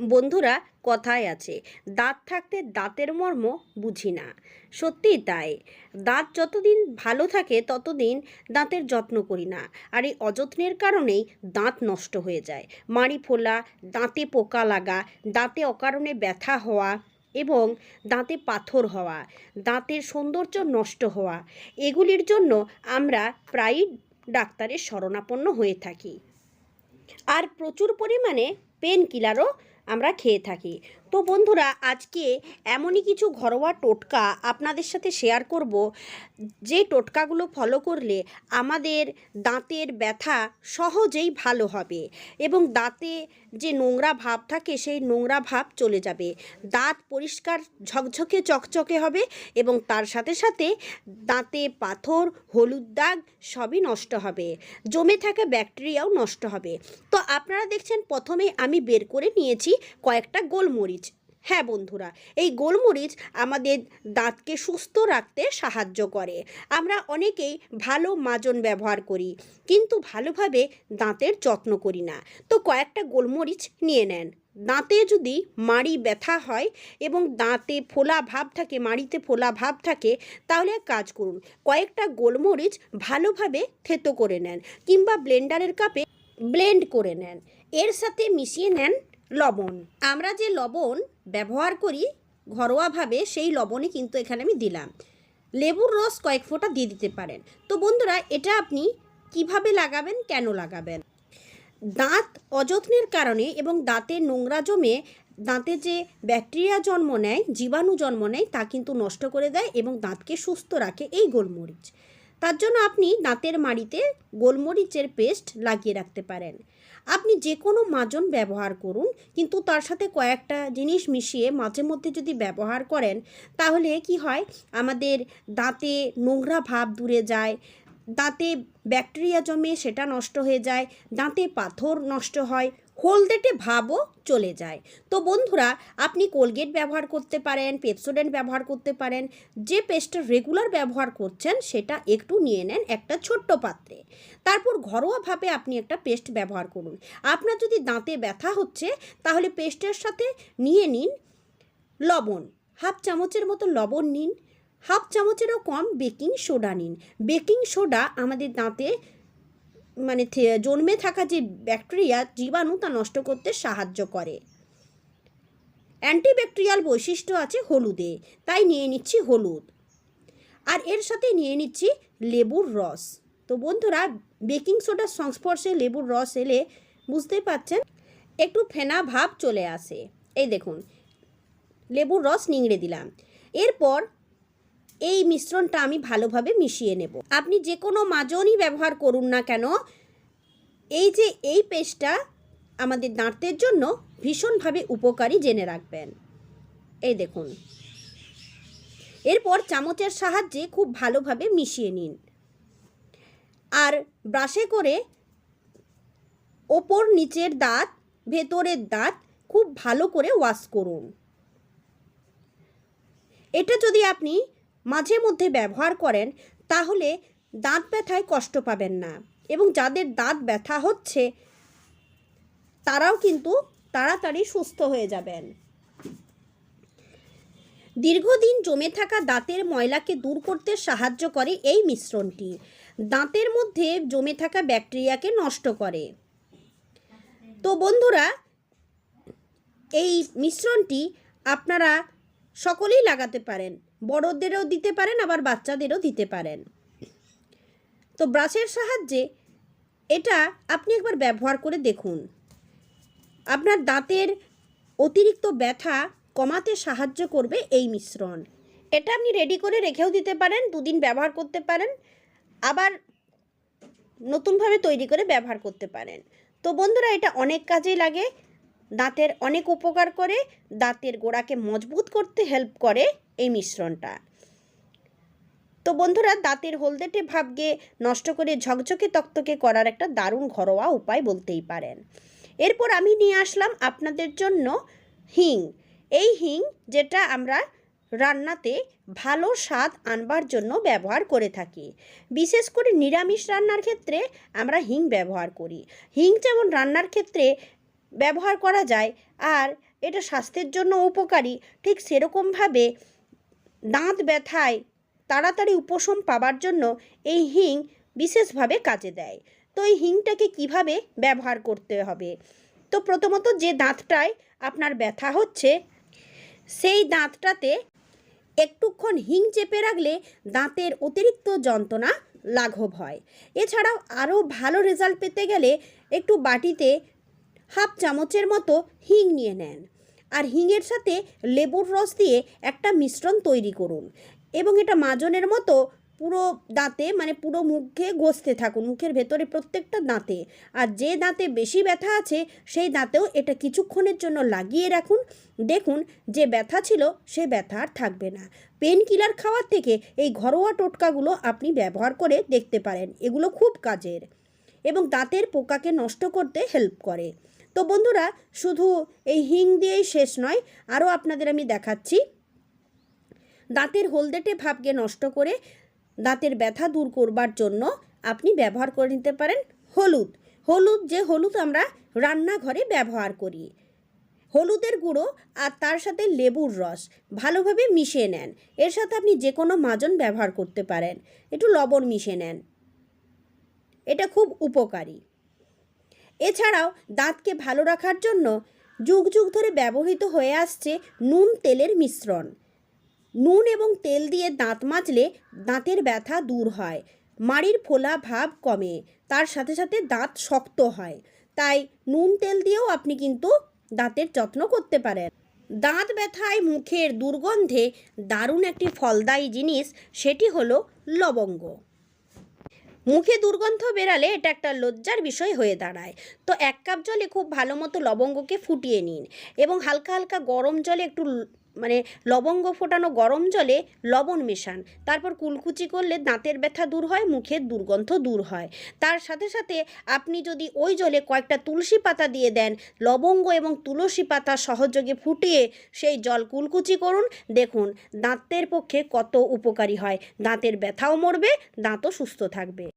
বন্ধুরা কথায় আছে, দাঁত থাকতে দাঁতের মর্ম বুঝি না। সত্যিই তাই। দাঁত যতদিন ভালো থাকে ততদিন দাঁতের যত্ন করি না। আর এই অযত্নের কারণেই দাঁত নষ্ট হয়ে যায়। মাড়ি ফোলা, দাঁতে পোকা লাগা, দাঁতে অকারণে ব্যথা হওয়া এবং দাঁতে পাথর হওয়া, দাঁতের সৌন্দর্য নষ্ট হওয়া, এগুলির জন্য আমরা প্রায়ই ডাক্তারের শরণাপন্ন হয়ে থাকি। আর প্রচুর পরিমাণে পেন কিলারও আমরা খেয়ে থাকি। তো বন্ধুরা, আজকে এমনই কিছু ঘরোয়া টোটকা আপনাদের সাথে শেয়ার করব। যে টোটকাগুলো ফলো করলে আমাদের দাঁতের ব্যথা সহজেই ভালো হবে এবং দাঁতে যে নোংরা ভাব থাকে, সেই নোংরা ভাব চলে যাবে। দাঁত পরিষ্কার ঝকঝকে চকচকে হবে এবং তার সাথে সাথে দাঁতে পাথর, হলুদ দাগ সবই নষ্ট হবে। জমে থাকা ব্যাকটেরিয়াও নষ্ট হবে। তো আপনারা দেখছেন, প্রথমে আমি বের করে নিয়েছি কয়েকটা গোলমরিচ। হ্যাঁ বন্ধুরা, এই গোলমরিচ আমাদের দাঁতকে সুস্থ রাখতে সাহায্য করে। আমরা অনেকেই ভালো মাজন ব্যবহার করি, কিন্তু ভালোভাবে দাঁতের যত্ন করি না। তো কয়েকটা গোলমরিচ নিয়ে নেন। দাঁতে যদি মাড়ি ব্যথা হয় এবং দাঁতে ফোলা ভাব থাকে, মাড়িতে ফোলা ভাব থাকে, তাহলে এক কাজ করুন, কয়েকটা গোলমরিচ ভালোভাবে থেতো করে নেন কিংবা ব্লেন্ডারের কাপে ব্লেন্ড করে নেন। এর সাথে মিশিয়ে নেন লবণ। আমরা যে লবণ ব্যবহার করি, ঘরোয়াভাবে সেই লবণই কিন্তু এখানে আমি দিলাম। লেবুর রস কয়েক ফোঁটা দিয়ে দিতে পারেন। তো বন্ধুরা, এটা আপনি কীভাবে লাগাবেন, কেন লাগাবেন? দাঁত অযত্নের কারণে এবং দাঁতে নোংরা জমে দাঁতে যে ব্যাকটেরিয়া জন্ম নেয়, জীবাণু জন্ম নেয়, তা কিন্তু নষ্ট করে দেয় এবং দাঁতকে সুস্থ রাখে এই গোলমরিচ। তার জন্য আপনি দাঁতের মাড়িতে গোলমরিচের পেস্ট লাগিয়ে রাখতে পারেন। আপনি যে কোনো মাজন ব্যবহার করুন, কিন্তু তার সাথে কয়েকটা জিনিস মিশিয়ে মাঝে মধ্যে যদি ব্যবহার করেন, তাহলে কি হয়? আমাদের দাঁতে নোংরা ভাব দূরে যায়, দাঁতে ব্যাকটেরিয়া জমে সেটা নষ্ট হয়ে যায়, দাঁতে পাথর নষ্ট হয় হলদেটে ভাবও চলে যায়। তো বন্ধুরা, আপনি কোলগেট ব্যবহার করতে পারেন, পেপসোডেন্ট ব্যবহার করতে পারেন, যে পেস্টটা রেগুলার ব্যবহার করছেন সেটা একটু নিয়ে নেন একটা ছোট্ট পাত্রে। তারপর ঘরোয়াভাবে আপনি একটা পেস্ট ব্যবহার করুন। আপনার যদি দাঁতে ব্যথা হচ্ছে, তাহলে পেস্টের সাথে নিয়ে নিন লবণ। হাফ চামচের মতো লবণ নিন। হাফ চামচেরও কম বেকিং সোডা নিন। বেকিং সোডা আমাদের দাঁতে মানে জন্মে থাকা যে ব্যাকটেরিয়া জীবাণু তা নষ্ট করতে সাহায্য করে। অ্যান্টিব্যাকটেরিয়াল বৈশিষ্ট্য আছে হলুদে, তাই নিয়ে নিচ্ছি হলুদ। আর এর সাথে নিয়ে নিচ্ছি লেবুর রস। তো বন্ধুরা, বেকিং সোডার সংস্পর্শে লেবুর রস এলে বুঝতেই পাচ্ছেন একটু ফেনা ভাব চলে আসে। এই দেখুন, লেবুর রস নিংড়ে দিলাম। এরপর এই মিশ্রণটা আমি ভালোভাবে মিশিয়ে নেব। আপনি যে কোনো মাজনই ব্যবহার করুন না কেন, এই যে এই পেস্টটা আমাদের দাঁতের জন্য ভীষণভাবে উপকারী জেনে রাখবেন। এই দেখুন। এরপর চামচের সাহায্যে খুব ভালোভাবে মিশিয়ে নিন। আর ব্রাশে করে ওপর নিচের দাঁত, ভেতরের দাঁত খুব ভালো করে ওয়াশ করুন। এটা যদি আপনি মাঝে মধ্যে ব্যবহার করেন, তাহলে দাঁত ব্যথায় কষ্ট পাবেন না। এবং যাদের দাঁত ব্যথা হচ্ছে, তারাও কিন্তু তাড়াতাড়ি সুস্থ হয়ে যাবেন। দীর্ঘদিন জমে থাকা দাঁতের ময়লাকে দূর করতে সাহায্য করে এই মিশ্রণটি। দাঁতের মধ্যে জমে থাকা ব্যাকটেরিয়াকে নষ্ট করে। তো বন্ধুরা, এই মিশ্রণটি আপনারা সকলেই লাগাতে পারেন। বড়দেরও দিতে পারেন, আবার বাচ্চাদেরও দিতে পারেন। তো ব্রাশের সাহায্যে এটা আপনি একবার ব্যবহার করে দেখুন। আপনার দাঁতের অতিরিক্ত ব্যথা কমাতে সাহায্য করবে এই মিশ্রণ। এটা আপনি রেডি করে রেখেও দিতে পারেন, দুদিন ব্যবহার করতে পারেন, আবার নতুনভাবে তৈরি করে ব্যবহার করতে পারেন। তো বন্ধুরা, এটা অনেক কাজেই লাগে। দাঁতের অনেক উপকার করে, দাঁতের গোড়াকে মজবুত করতে হেল্প করে। এই মিশ্রণটা। তো বন্ধুরা, দাঁতের হলদেটে ভাবকে নষ্ট করে ঝকঝকে তক্তকে করার একটা দারুণ ঘরোয়া উপায় বলতেই পারেন। এরপর আমি নিয়ে আসলাম আপনাদের জন্য হিং। এই হিং যেটা আমরা রান্নাতে ভালো স্বাদ আনবার জন্য ব্যবহার করে থাকি। বিশেষ করে নিরামিষ রান্নার ক্ষেত্রে আমরা হিং ব্যবহার করি। হিং যেমন রান্নার ক্ষেত্রে ব্যবহার করা যায়, আর এটা স্বাস্থ্যের জন্য উপকারী, ঠিক সেরকমভাবে দাঁত ব্যথায় তাড়াতাড়ি উপশম পাবার জন্য এই হিং বিশেষভাবে কাজে দেয়। তো এই হিংটাকে কীভাবে ব্যবহার করতে হবে? তো প্রথমত যে দাঁতটায় আপনার ব্যথা হচ্ছে, সেই দাঁতটাতে একটুক্ষণ হিং চেপে রাখলে দাঁতের অতিরিক্ত যন্ত্রণা লাঘব হয়। এছাড়াও আরও ভালো রেজাল্ট পেতে গেলে একটু বাটিতে হাফ চামচের মতো হিং নিয়ে নেন। আর হিংয়ের সাথে লেবুর রস দিয়ে একটা মিশ্রণ তৈরি করুন। এবং এটা মাজনের মতো পুরো দাঁতে মানে পুরো মুখে ঘষতে থাকুন, মুখের ভেতরে প্রত্যেকটা দাঁতে। আর যে দাঁতে বেশি ব্যথা আছে, সেই দাঁতেও এটা কিছুক্ষণের জন্য লাগিয়ে রাখুন। দেখুন, যে ব্যথা ছিল, সে ব্যথা আর থাকবে না। পেন কিলার খাওয়ার থেকে এই ঘরোয়া টোটকাগুলো আপনি ব্যবহার করে দেখতে পারেন। এগুলো খুব কাজের। এবং দাঁতের পোকাকে নষ্ট করতে হেল্প করে। তো বন্ধুরা, শুধু এই হিং দিয়েই শেষ নয়, আরও আপনাদের আমি দেখাচ্ছি। দাঁতের হলদেটে ভাবকে নষ্ট করে দাঁতের ব্যথা দূর করবার জন্য আপনি ব্যবহার করে নিতে পারেন হলুদ। হলুদ, যে হলুদ আমরা রান্নাঘরে ব্যবহার করি। হলুদের গুঁড়ো আর তার সাথে লেবুর রস ভালোভাবে মিশিয়ে নেন। এর সাথে আপনি যে কোনো মাজন ব্যবহার করতে পারেন। একটু লবণ মিশিয়ে নেন। এটা খুব উপকারী। এছাড়াও দাঁতকে ভালো রাখার জন্য যুগ যুগ ধরে ব্যবহৃত হয়ে আসছে নুন তেলের মিশ্রণ। নুন এবং তেল দিয়ে দাঁত মাজলে দাঁতের ব্যথা দূর হয়, মাড়ির ফোলা ভাব কমে, তার সাথে সাথে দাঁত শক্ত হয়। তাই নুন তেল দিয়েও আপনি কিন্তু দাঁতের যত্ন করতে পারেন। দাঁত ব্যথায় মুখের দুর্গন্ধে দারুণ একটি ফলদায়ী জিনিস, সেটি হলো লবঙ্গ। মুখে দুর্গন্ধ বেরালে এটা একটা লজ্জার বিষয় হয়ে দাঁড়ায়। তো এক কাপ জলে খুব ভালো মতো লবঙ্গকে ফুটিয়ে নিন এবং হালকা হালকা গরম জলে একটু মানে লবঙ্গ ফোটানো গরম জলে লবণ মেশান। তারপর কুলকুচি করলে দাঁতের ব্যথা দূর হয়, মুখের দুর্গন্ধ দূর হয়। তার সাথে সাথে আপনি যদি ওই জলে কয়েকটা তুলসী পাতা দিয়ে দেন, লবঙ্গ এবং তুলসী পাতা সহযোগে ফুটিয়ে সেই জল কুলকুচি করুন। দেখুন, দাঁতের পক্ষে কত উপকারী হয়। দাঁতের ব্যথাও মরবে, দাঁতও সুস্থ থাকবে।